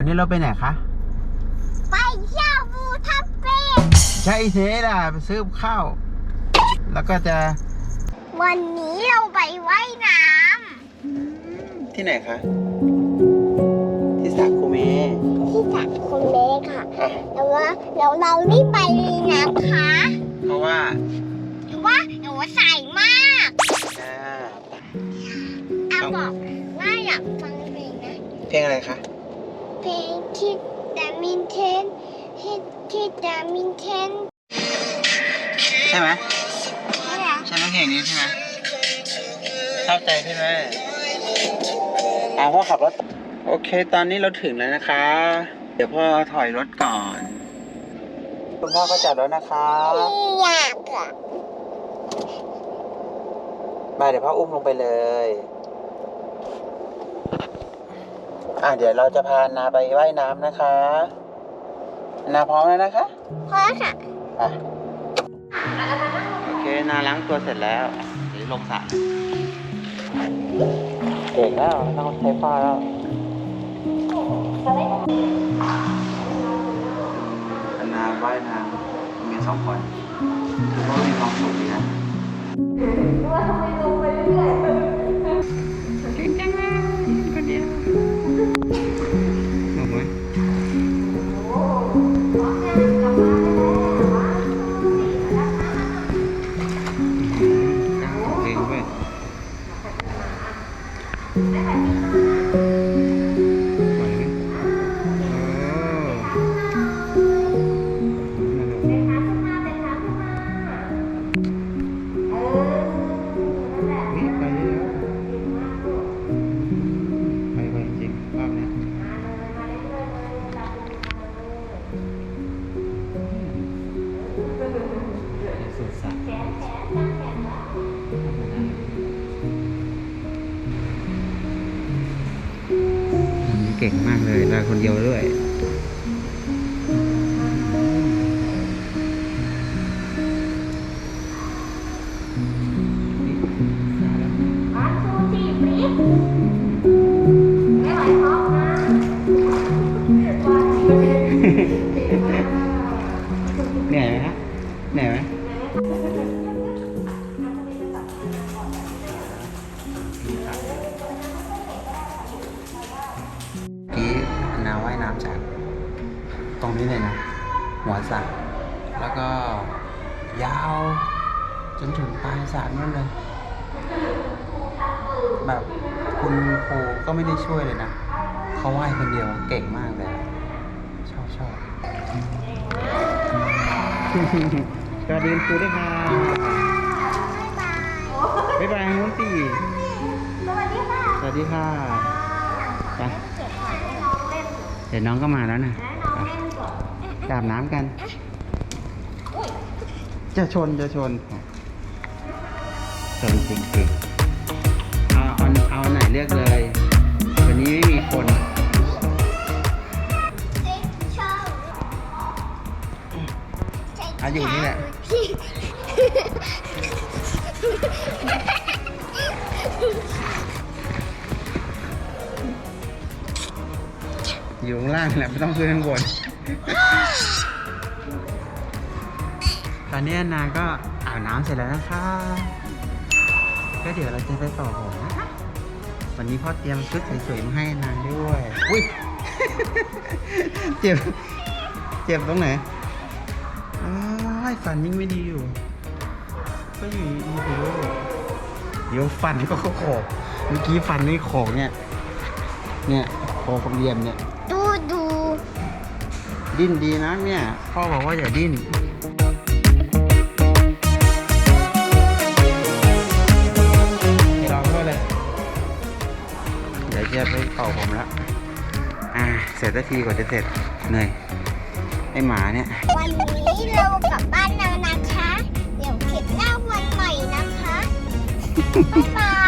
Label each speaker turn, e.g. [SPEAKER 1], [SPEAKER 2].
[SPEAKER 1] วันนี้เราไปไหนคะ
[SPEAKER 2] ไปเที่ยวบูทับเป้
[SPEAKER 1] ใช่เซล่ะไปซื้อข้าว แล้วก็จะ
[SPEAKER 2] วันนี้เราไปว่ายน้
[SPEAKER 1] ที่ไหนคะ ที่สระคูเมำ
[SPEAKER 2] ที่จัดคุณเมฆค่ะแล้วว่าแล้วเรารีบไปเลยนะคะ
[SPEAKER 1] เพราะว่า
[SPEAKER 2] เพราะว่าหนูใส่มาก
[SPEAKER 1] อ่า
[SPEAKER 2] อาบอกว่าอยากฟังเพลงนะ
[SPEAKER 1] เพลงอะไรคะ
[SPEAKER 2] เพลงที่ดามินเทนที่ที่ดามินเทน
[SPEAKER 1] ใช่ไหม
[SPEAKER 2] นี่แหละ
[SPEAKER 1] ใช่ไหมเพลงนี้ใช่ไหมเข้าใจใช่ไหมอ่าพ่อขับรถ โอเค ตอนนี้เราถึงแล้วนะคะ เดี๋ยวพ่อถอยรถก่อน คุณพ่อก็จอดรถนะคะ
[SPEAKER 2] อยากอะ
[SPEAKER 1] มาเดี๋ยวพ่ออุ้มลงไปเลย อะเดี๋ยวเราจะพานาไปว่ายน้ำนะคะ นาพร้อมแล้วนะคะ
[SPEAKER 2] เพราะค่ะ
[SPEAKER 1] อะโอเคนาล้างตัวเสร็จแล้วเดี๋ยวลงสระเก่งแล้วไม่ต้องใช้พ่อแล้วนาว่ายน้ำมีสองคนถือว่ามีความสุขดีนะ ไเก่งมากเลยลาคนเดียวด้วย
[SPEAKER 2] อันทูจีบริฟไม่ไหวพร้อมนะ
[SPEAKER 1] เหนื่อยไหมฮะเหนื่อยไหม นาว่ายน้ำจากตรงนี้เลยนะ หัวสระแล้วก็ยาวจนถึงปลายสระนั่นเลย แบบคุณครูก็ไม่ได้ช่วยเลยนะ เขาว่ายคนเดียวเก่งมากเลย ชอบชอบสวัสดีคุณครูด้วยค่ะบ๊ายบายน้องตี
[SPEAKER 2] สวัสดีค่ะ
[SPEAKER 1] สวัสดีค่ะไป เดี๋ยวน้องก็มาแล้วนะไปอาบน้ำกัน จะชนจะชนชนจริงๆเอาเอาเอาไหนเลือกเลย วันนี้ไม่มีคนอะอยู่นี่แหละ อยู่ข้างล่างแหละไม่ต้องขึ้นข้างบน ตอนนี้นาก็อาบน้ำเสร็จแล้วนะคะก็เดี๋ยวเราจะไปต่อผมนะคะวันนี้พ่อเตรียมชุดสวยๆมาให้นางด้วย อุ้ย เจ็บ เจ็บตรงไหนอ้ายฟันยิ่งไม่ดีอยู่ ก็อยู่ดีๆไปด้วยเดี๋ยวฟันก็โขกเมื่อกี้ฟันนี่โขกเนี่ย เนี่ยโขกเรียมเนี่ย
[SPEAKER 2] ดิ้
[SPEAKER 1] นดีนะเนี่ยพ่อบอกว่าอย่าดิ้นลองก็เลยเดี๋ยวจะไปเป่าผมแล้วอ่าเสร็จสักทีกว่าจะเสร็จเหนื่อยไอหมาเนี่ย
[SPEAKER 2] วันนี้เรากลับบ้านแล้วนะคะ เดี๋ยวคลิปหน้าวันใหม่นะคะ บ๊ายบาย